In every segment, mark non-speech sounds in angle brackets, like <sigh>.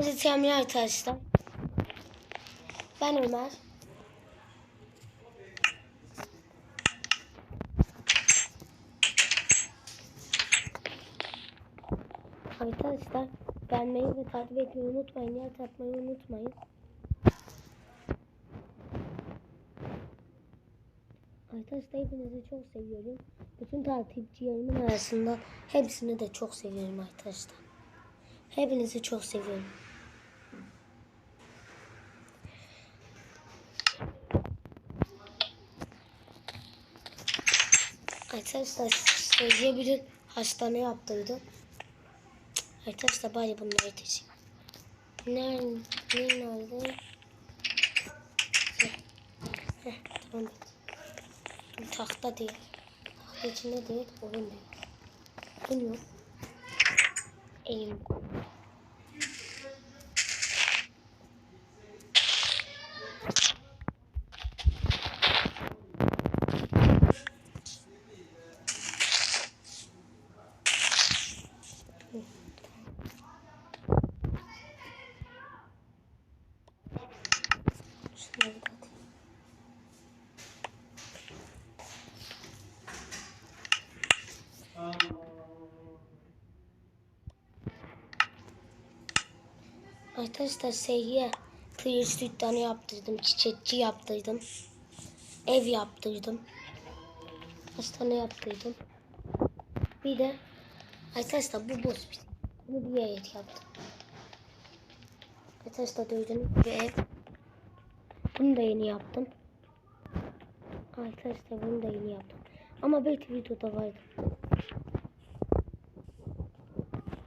Hepinize selamlar arkadaşlar. Ben Ömer. Arkadaşlar beğenmeyi ve takip etmeyi unutmayın. Yer atmayı unutmayın. Arkadaşlar hepinizi çok seviyorum. Bütün takipçilerimin arasında hepsini de çok seviyorum arkadaşlar. Hepinizi çok seviyorum. Arkadaşlar söyleyebilir hastane yaptırdı. Arkadaşlar bari bunları yetişin. Nerede? Nerede? Heh, tamam. Tahta değil. Tahta içinde değil. Oyun değil. Oyun yok. Elim. Şunları da atayım. Arkadaşlar Seyhi'ye kıyır dükkanı yaptırdım. Çiçekçi yaptırdım. Ev yaptırdım. Hastane yaptırdım. Bir de arkadaşlar bu boz bir. Bunu bir yere yaptım. Arkadaşlar gördüğünüz gibi ev. Bunu da yeni yaptım. Arkadaşlar bunu da yeni yaptım. Ama belki videoda vardı.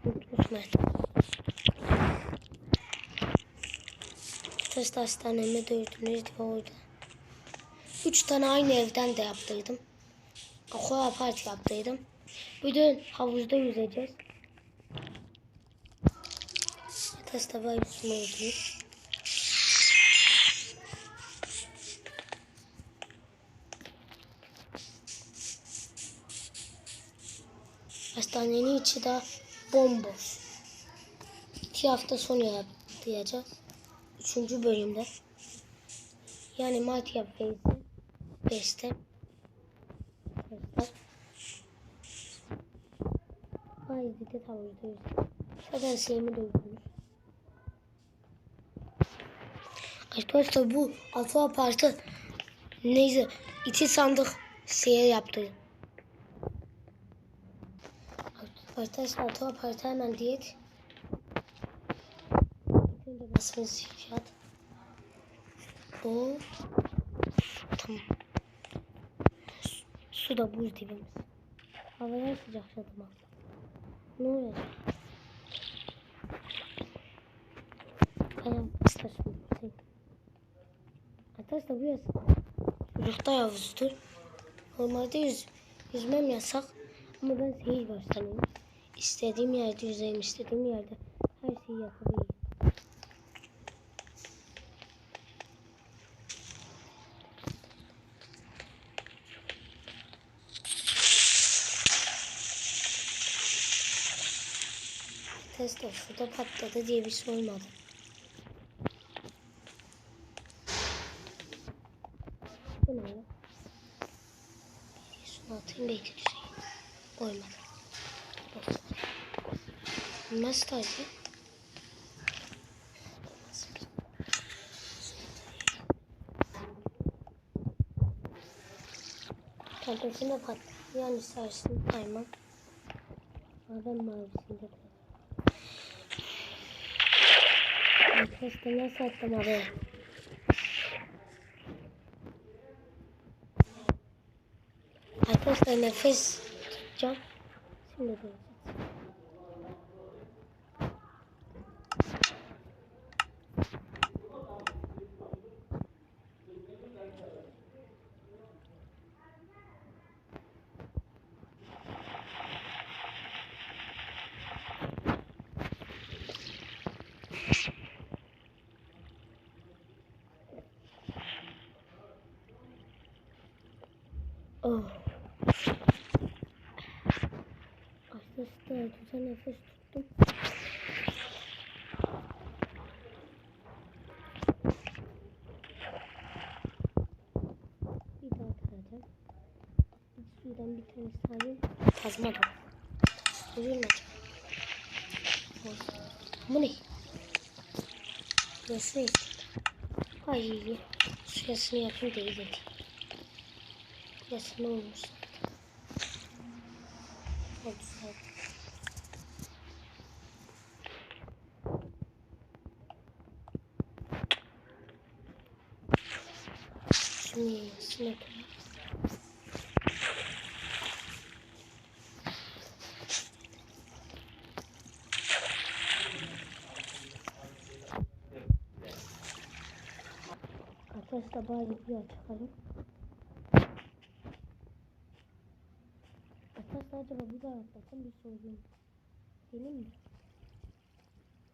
Unutmayın. Arkadaşlar hastaneme gördüğünüz gibi orada. Üç tane aynı evden de yaptırdım. Aqua park yaptırdım. Bugün havuzda yüzeceğiz. Arkadaşlar ben üstüme yüzeyim. Hastanenin içi de bomboş. İki hafta sonra yaptıracağız. Üçüncü bölümde. Yani Matya Feyzi. Beste. Haydi de tavuğdayız. Zaten şeyimi duydunuz. Arkadaşlar bu Alfa Parti neyse iki sandık seyir yaptı. Arkadaşlar Alfa Parti hemen diyet. Basımız fiyat. Bu tamam. Su- da buz dibimiz. Havaya sıcakladım abla. Ne olacak? Ayağım ıslasın. Arkadaşlar bu yaz çocukta yavuzdur. Normalde yüz, yüzmem yasak. Ama ben seyir başlanıyorum. İstediğim yerde yüzeyim, istediğim yerde her şeyi yapabilirim. Test suda patladı diye bir şey olmadı. Bu ne atayım belki düşeyim. Olmadı. Nasıl tarzı? Kendisine pat. Yani sarısını kaymam. Adam mavisinde de. Arkadaşlar nasıl attım araya? Arkadaşlar nefes tutacağım. Şimdi göreceğiz. Güzel nefes tuttum. Bir daha kıracağım. Suydan bir tane sarayım. Kazma da. Görüyor musun? Bu ne? Burası ne? Ay, suyasını yapayım da iyi Suyasını olmuş. Oldu zaten. Şimdi yasını yapayım. Bari bir açalım. Arkadaşlar acaba bir daha atlasam bir sorayım. Benim mi?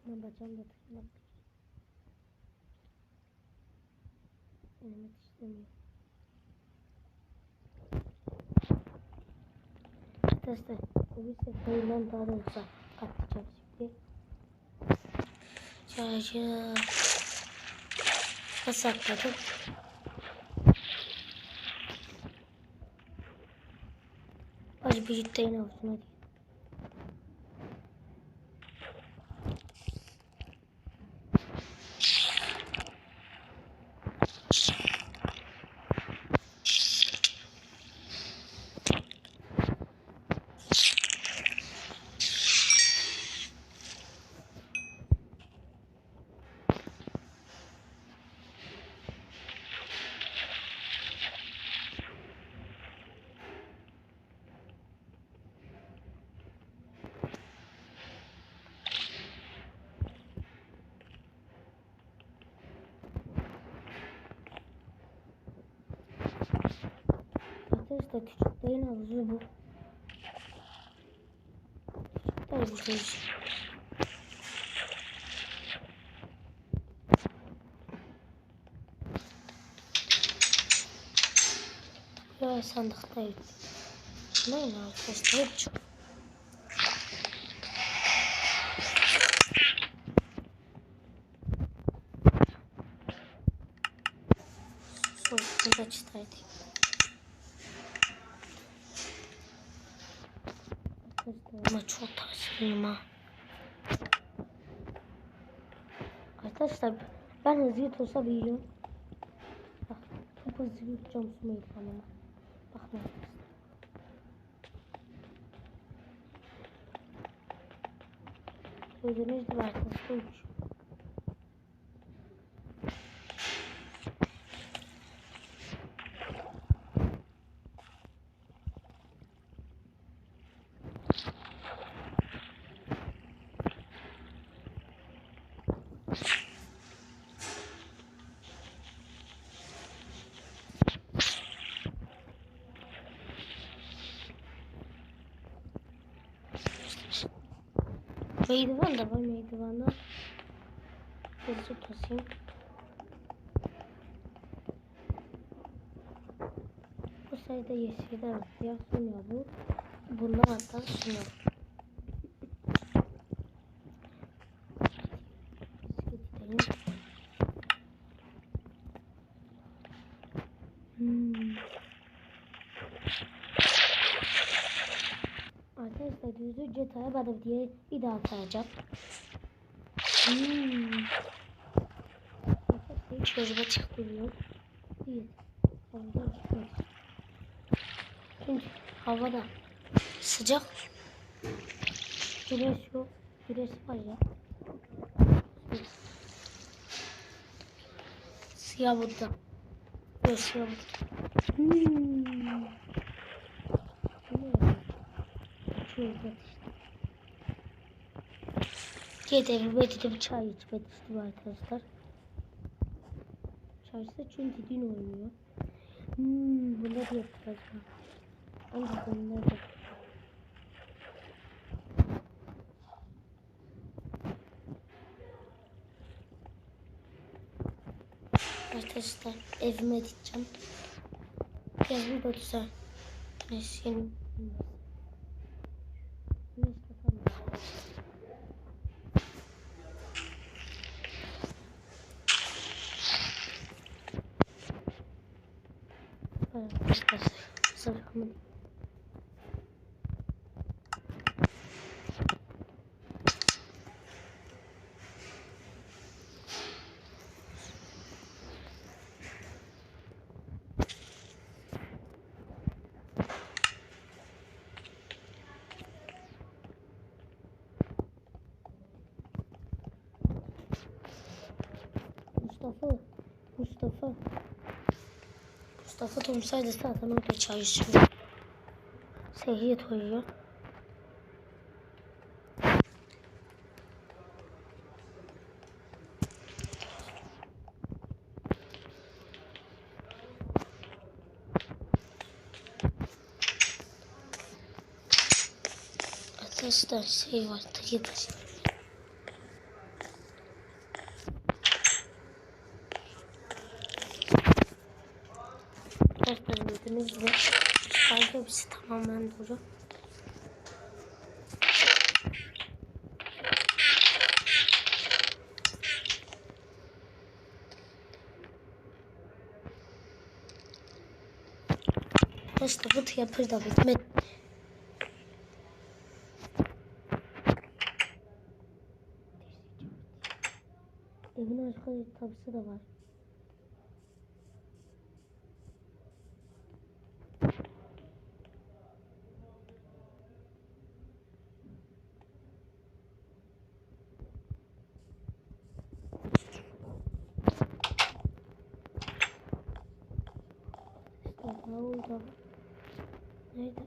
Ben bacağım da tutmak. Denemek istemiyorum. Arkadaşlar bu bir seferinden daha da uzak atlayacağım şimdi. Şarjı nasıl atladım? Hadi bir ciddi Arkadaşlar küçüklerin havuzu bu. Küçükler bu havuz. Ya sandıktaydı. Ne arkadaşlar çok. Soğukta çıtaydı. Ama çok taşlıyım ha. Arkadaşlar ben hızlı yutulsa biliyorum. Bak çok hızlı yutacağım su meydanına. Bakma arkadaşlar. Gördüğünüz gibi arkadaşlar. Meydiven de var meydivanda. Hızlı tasayım. Bu sayıda yeşilden. Ya sunuyor bu. Hatta sunuyor. Gidelim. Hmm. Arkadaşlar düzlükçe taramadım diye bir daha tarayacağım. Hmm. Hiç gözüme çıkmıyor. Bir. Havada çıkmıyor. Çünkü havada sıcak. Güneş yok. Güneş var ya. Siyah burada. Yok siyah burada. Hmm. Bu ne ya? Şöyle işte. Yedim ve dedim çay içmek istedim arkadaşlar. Çarşıda çünkü dün oynuyor. Hmm, bunları yapacağım. Hangi bunları da Arkadaşlar evime gideceğim. Da güzel. Neyse. Neyse tamam. Arkadaşlar. Sabıkamadım. Mustafa. Mustafa. Mustafa Tomsay'da zaten orada çalışıyor. Seyyid uyuyor. Arkadaşlar şey var, tayı taşı. Gibi şarkı hepsi tamamen doğru. Arkadaşlar bu tiyatro da bitmedi. Evin arka tabisi de var. Da var. Nerede?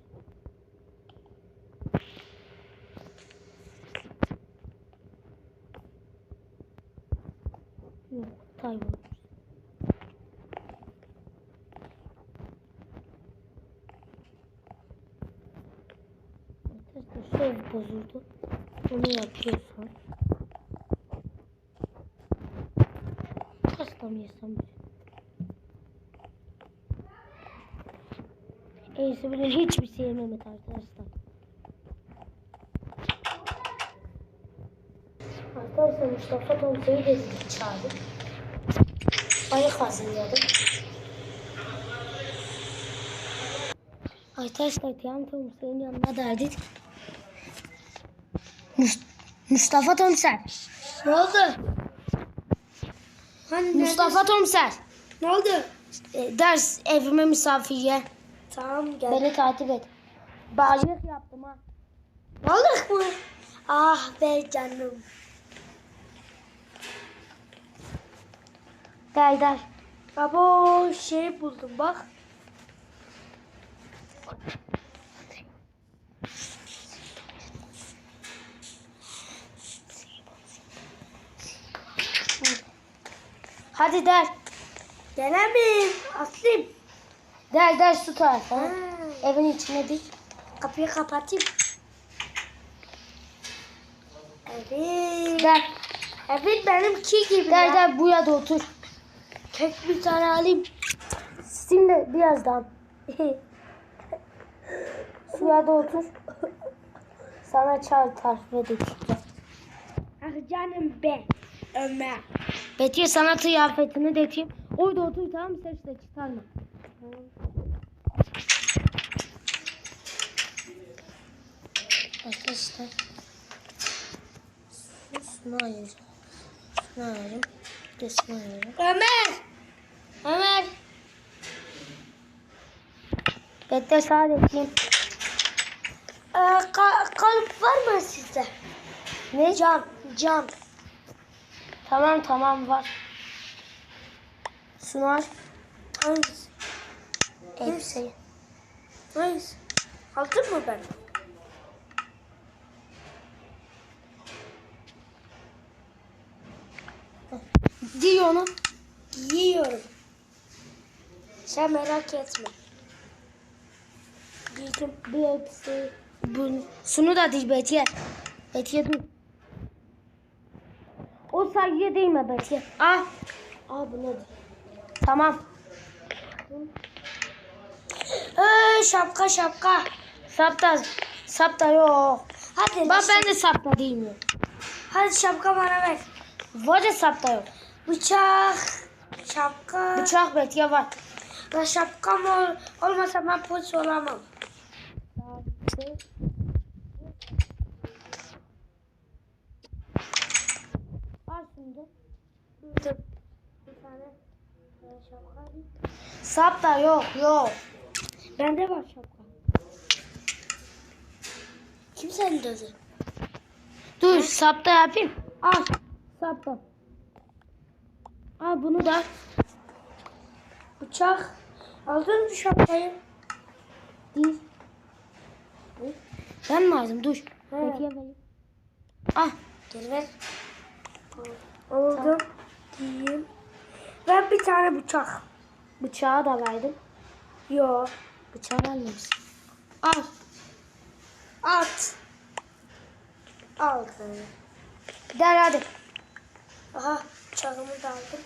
Yok, kaybolmuş. Arkadaşlar şöyle bozuldu. Onu yapıyorsun. Pasta mı yesem? En iyisi bugün hiçbir şey yememek arkadaşlar. Arkadaşlar Mustafa Tomsa'yı da çağırdı. Balık hazırladım. Arkadaşlar Tiyan Tomsa'nın yanına derdik. Mus- Mustafa Tomser. Ne oldu? Hani Mustafa Tomser. Ne oldu? E, ders evime misafirye. Tamam gel. Beni takip et. Balık yaptım ha. Balık mı? Ah be canım. Gel gel. Baba şey buldum bak. Hadi der. Gelemeyim. Atlayayım. Der der su tarafı. Ha. Evin içine dik. Kapıyı kapatayım. Evet. Der. Evet benimki gibi Der ya. der buraya da otur. Tek bir tane alayım. Şimdi birazdan. <laughs> Suya da otur. Sana çay tarifi edeceğim. ah canım be. Ömer. Betty sana kıyafetini de edeyim. Orada otur tamam mı? Ses de çıkarma. Arkadaşlar. Şunu ayıracağım. Bir de şunu ayırayım. Ömer. Ömer. Bekle sadece. Ee, ka- kalıp var mı sizde? Ne? Cam. Cam. Tamam tamam var. Şunu al. Hangisi? Elbiseyi. Hangisi? Aldın mı ben? Giy onu. Giyiyorum. Sen merak etme. Giydim. Bir elbise. Bu, şunu da diz Betty'ye. Betty'ye dur. O sayıya değme Betty'ye. Ah. Aa bu nedir? Tamam. Ee, şapka şapka. Sapta. Sapta yok. Hadi. Bak ben de sapta değmiyorum. Hadi şapka bana ver. Var da sapta yok. Bıçak. Şapka. Bıçak Betty'ye var. Ben şapkam ol, olmasa ben polis olamam. Al şimdi. Bir tane şapka alayım. Sap da yok yok. Bende var şapka. Kim seni dövdü? Dur sap da yapayım. Al. Sap da. Al bunu da. Bıçak. Aldın mı şapkayı? Değil. Ben mi aldım? Dur. Peki yapayım. Ah. Dur ver. Aldım. Diyeyim. Ver bir tane bıçak. Bıçağı da verdim. Yo. Bıçağı vermemişsin. Al. At. Al tane. Der hadi. Aha bıçağımı da aldım.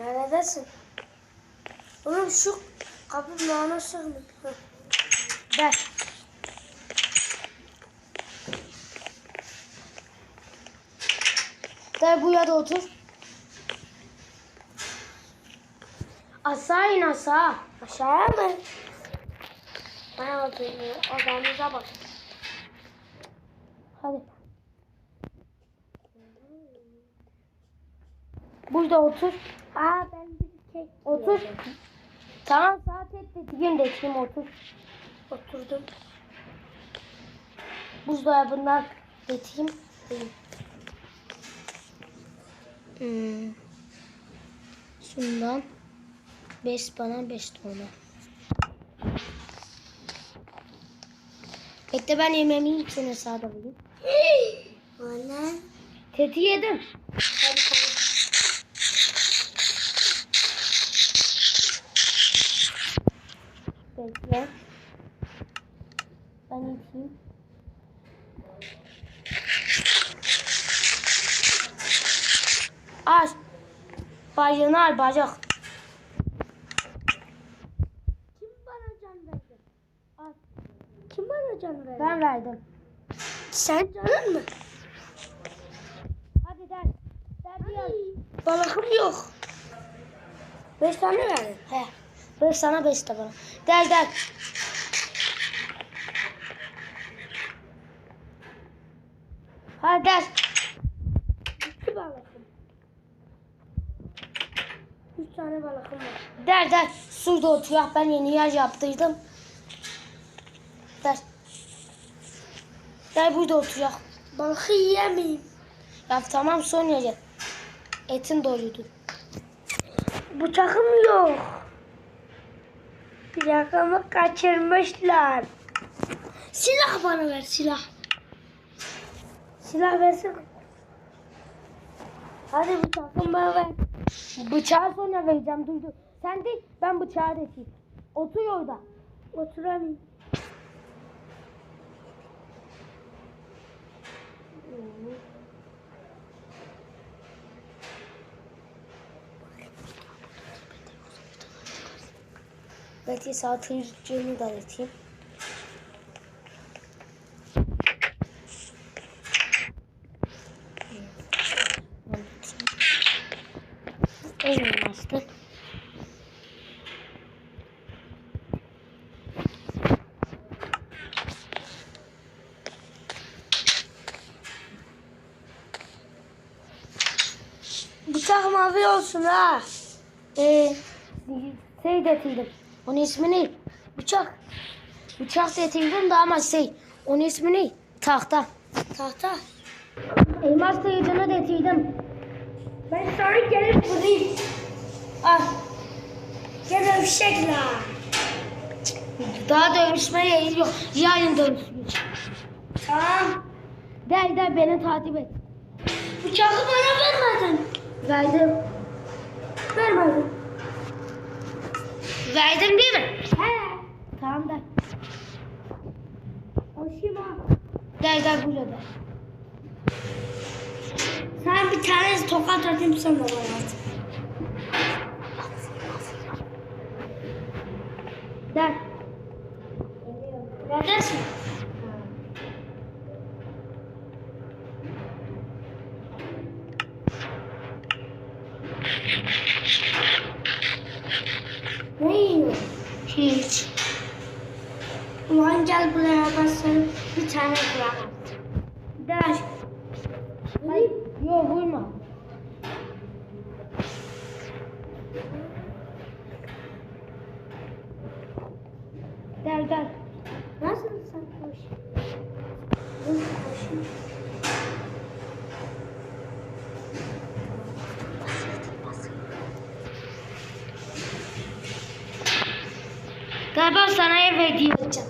Neredesin? Oğlum şu kapının ağına sığmıyor. Ver. Der bu da otur. Aşağı in aşağı. Aşağıya mı? Ben oturayım. Odamıza bak. Hadi. Burada otur. Aa ben bir kek Otur. yiyeceğim. Tamam saat et dediğim de kim otur. Oturdum. Buzdolabından getireyim. Hmm. Şundan 5 bana 5 tane. Bekle ben yemeğimi yiyeyim sonra sağda bulayım. Anne. Teti yedim. Hadi tamam. Bekle. Ben yiyeyim. Al. Bacağını al bacak. Kim bana can verdi? Al. Kim bana can verdi? Ben verdim. Sen canın mı? Hadi der. Der yaz. Balakım yok. Beş tane verdin. He. Beş sana beş de bana. Der der. Hadi der. İki balakım. Üç tane balakım var. Der der. Şurada oturuyor. Ben yeni yer yaptırdım. Der. Der burada oturuyor. Balığı yiyemeyim. Ya tamam sonra gel. Etin doluydu. Bıçakım yok. Plakamı kaçırmışlar. Silah bana ver silah. Silah versin. Hadi bıçakımı bana ver. Bıçağı sonra vereceğim duydu. Sen değil ben bıçağı geçeyim. Otur orada. Oturamayayım. Belki saat yüzüğünü da atayım. Olmazdı. Bıçak mavi olsun ha. Ee, şey getirdim. Onun ismi ne? Bıçak. Bıçak getirdim de ama şey, onun ismi ne? Tahta. Tahta. Elmas kılıcını getirdim. Ben sonra gelip vurayım. Al. Gel öpüşekler. Daha dövüşmeye yok. Yarın dövüşürüz. Tamam. Gel gel beni takip et. Bıçağı bana vermedin. Verdim. Vermedin. Verdim değil mi? He. Tamam da. Oşima. Gel gel burada. Sen bir tane tokat atayım sana bana at. Gel. Neredesin? geç. Ulan gel buraya ben sana bir tane bırakayım. Der. Hayır. Yok vurma. Gel gel. Nasıl sen koş? Nasıl koşayım? Galiba sana ev hediye edeceğim.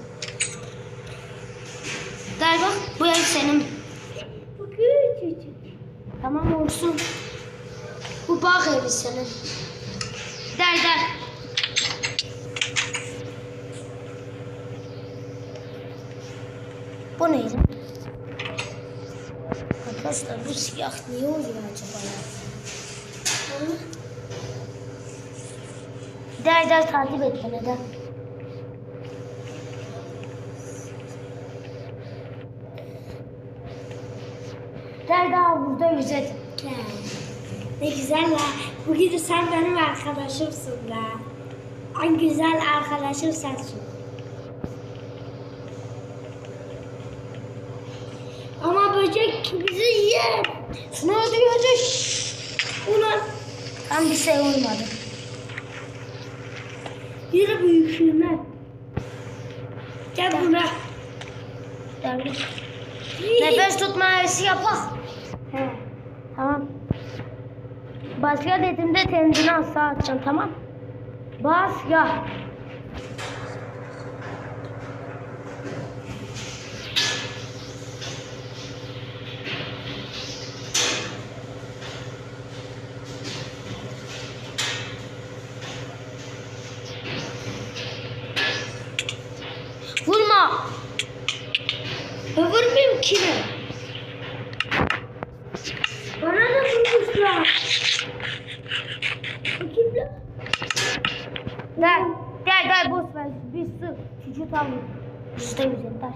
Galiba bu ev senin. Bu küçücük. Tamam olsun. Bu bağ evi senin. Der der. Bu neydi? Arkadaşlar bu siyah niye oluyor acaba ya? Der der takip et beni. Der yüzet. Ne güzel la. Bugün sen benim arkadaşımsın la. En güzel arkadaşım sensin. Ama böcek bizi yer. Ne öldürüyordu? Ulan Tam bir şey olmadı. yürü büyüklüğüne. Gel buraya. Nefes tutma arası yapak. He. Tamam. Başka dediğimde tendini asla atacaksın tamam. Bas ya. Vurma. Vurmayayım kime? Bana da vurmuşlar. Bu kim la? Gel, gel boş ver. Bir su çocuğu tam yüzde yüz yeter.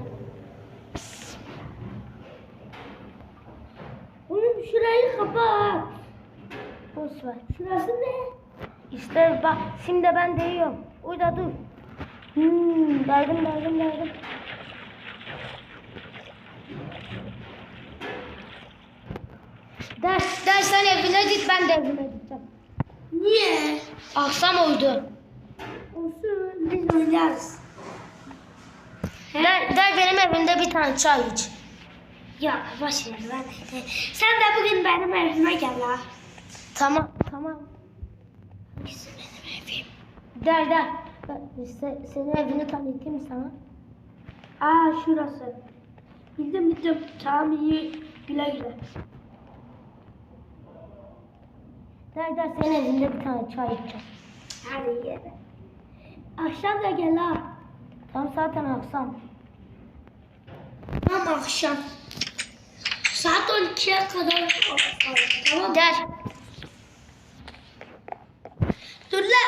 Oğlum şurayı kapat. Boş ver. Şurası ne? İşte bak şimdi ben değiyorum. Orada dur. Hmm, derdim derdim derdim. Der, der sen evine git ben de evime gideceğim. Niye? Akşam oldu. Biz oynarız. Der, der benim evimde bir tane çay iç. Ya boş ver lan. Sen de bugün benim evime gel ha. Tamam tamam. Bizim benim evim. Der der. Ben se, senin evini tanıtayım sana. Aa şurası. Bildim bildim. Tamam iyi. Güle güle. Der der senin evinde bir tane çay içeceğim. Hadi yere. Akşam da gel ha. Tam zaten akşam. Tam akşam. Saat 12'ye kadar. Tamam. Der. Dur la.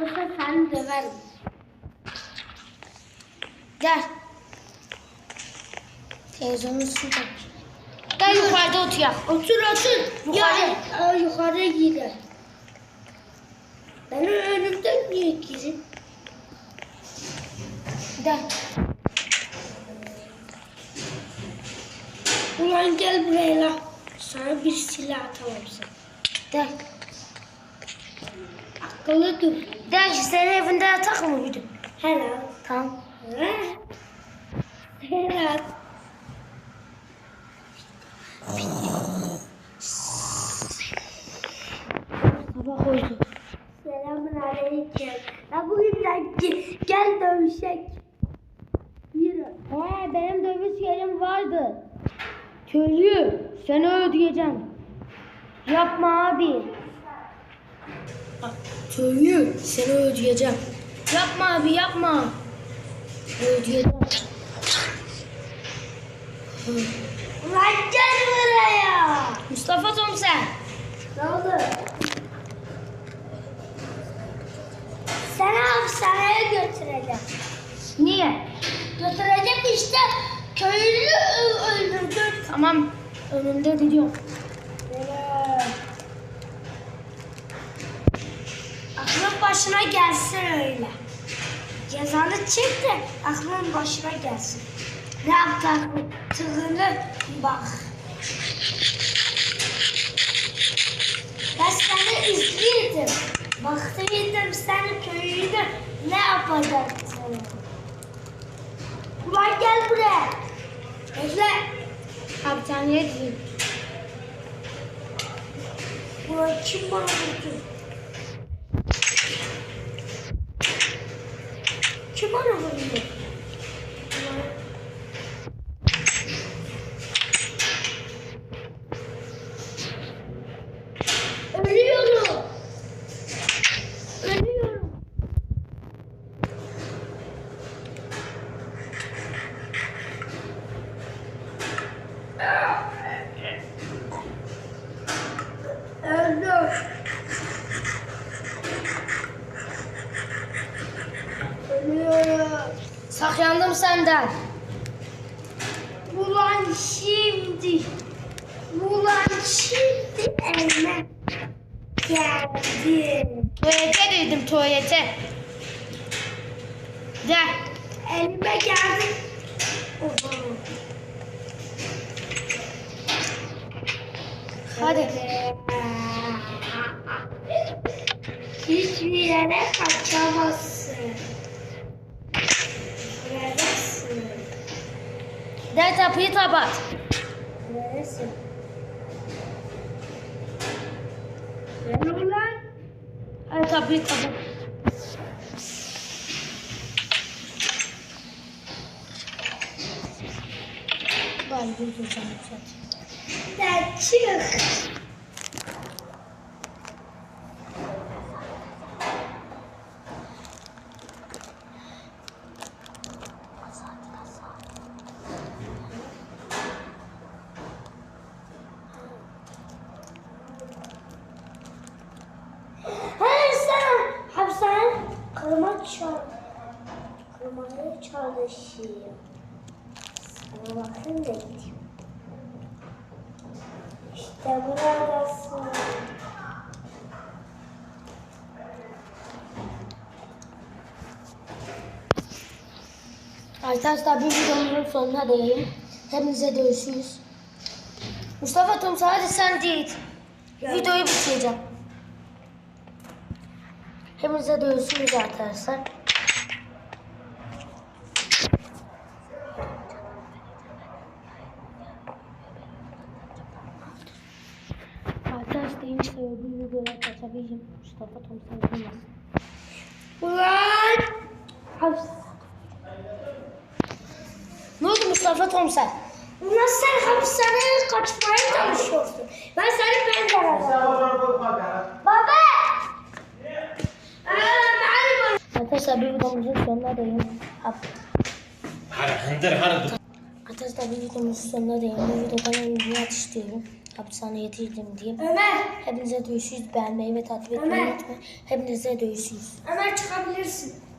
Yoksa seni döverim. Gel. Televizyonun üstünde. Gel yukarıda otur ya. Otur otur. Yukarı. Aa, yukarı gider. Benim önümden niye girin? Gel. Ulan gel buraya la. Sana bir silah atalım sana. Gel. Akıllı dur. Gel senin evinde yatak mı bugün? Helal. Tamam. Helal. Sabah oldu. Selamun aleyküm. Ya bugün de ge- gel dövüşek. Yürü. He benim dövüş yerim vardı. Köylü seni ödeyeceğim. Yapma abi. Köylü seni ödeyeceğim. Yapma abi yapma. Ödeyeceğim. Ulan gel buraya. Mustafa Tomser. Ne oldu? Seni hapishaneye götüreceğim. Niye? Götürecek işte köylü ö- öldürdün. Tamam önünde gidiyorum. Aklın başına gelsin öyle. Cezanı çek de aklın başına gelsin. Ne yaptığını bak. Ben seni izliyordum. Baktıydım senin köyünde ne yapacaksın? Ulan gel buraya. Bekle. Hapishaneye gideyim. Ulan kim bana vurdu? Kim bana vurdu? Ulan. Ölüyorum. Ölüyorum. Öldüm. Ölüyorum. Saklandım senden. Ulan şimdi. Ulan şimdi elime geldi. Tuvalete dedim tuvalete. Gel. Elime geldi. Oha. Hadi. Hiçbir yere kaçamazsın. Neredesin? Gel kapıyı kapat. Neredesin? Gel ulan. Hadi kapıyı kapat. Bari bir gözüm Sen çık. Arkadaşlar bir videomuzun sonuna değelim. Hepinize görüşürüz. Mustafa Tom sadece sen değil. Videoyu bitireceğim. Hepinize görüşürüz arkadaşlar. Arkadaşlar yeni sevdiğim videolar kaçabileceğim. Mustafa Tom sen bilmez. Ulan! Haps- Ne oldu komiser. Ulan sen hapishaneye kaçmaya çalışıyorsun. Ben seni pencereden Baba! Ee, Arkadaşlar bir videomuzun sonuna değin. Hındır hındır. Arkadaşlar bir videomuzun sonuna değin. Bu videodan en iyi istiyorum. Hapishaneye yetiştim diye. Ömer! Hepinize dövüşürüz. Beğenmeyi ve takip etmeyi unutmayın. Hepinize dövüşürüz. Ömer çıkabilirsin.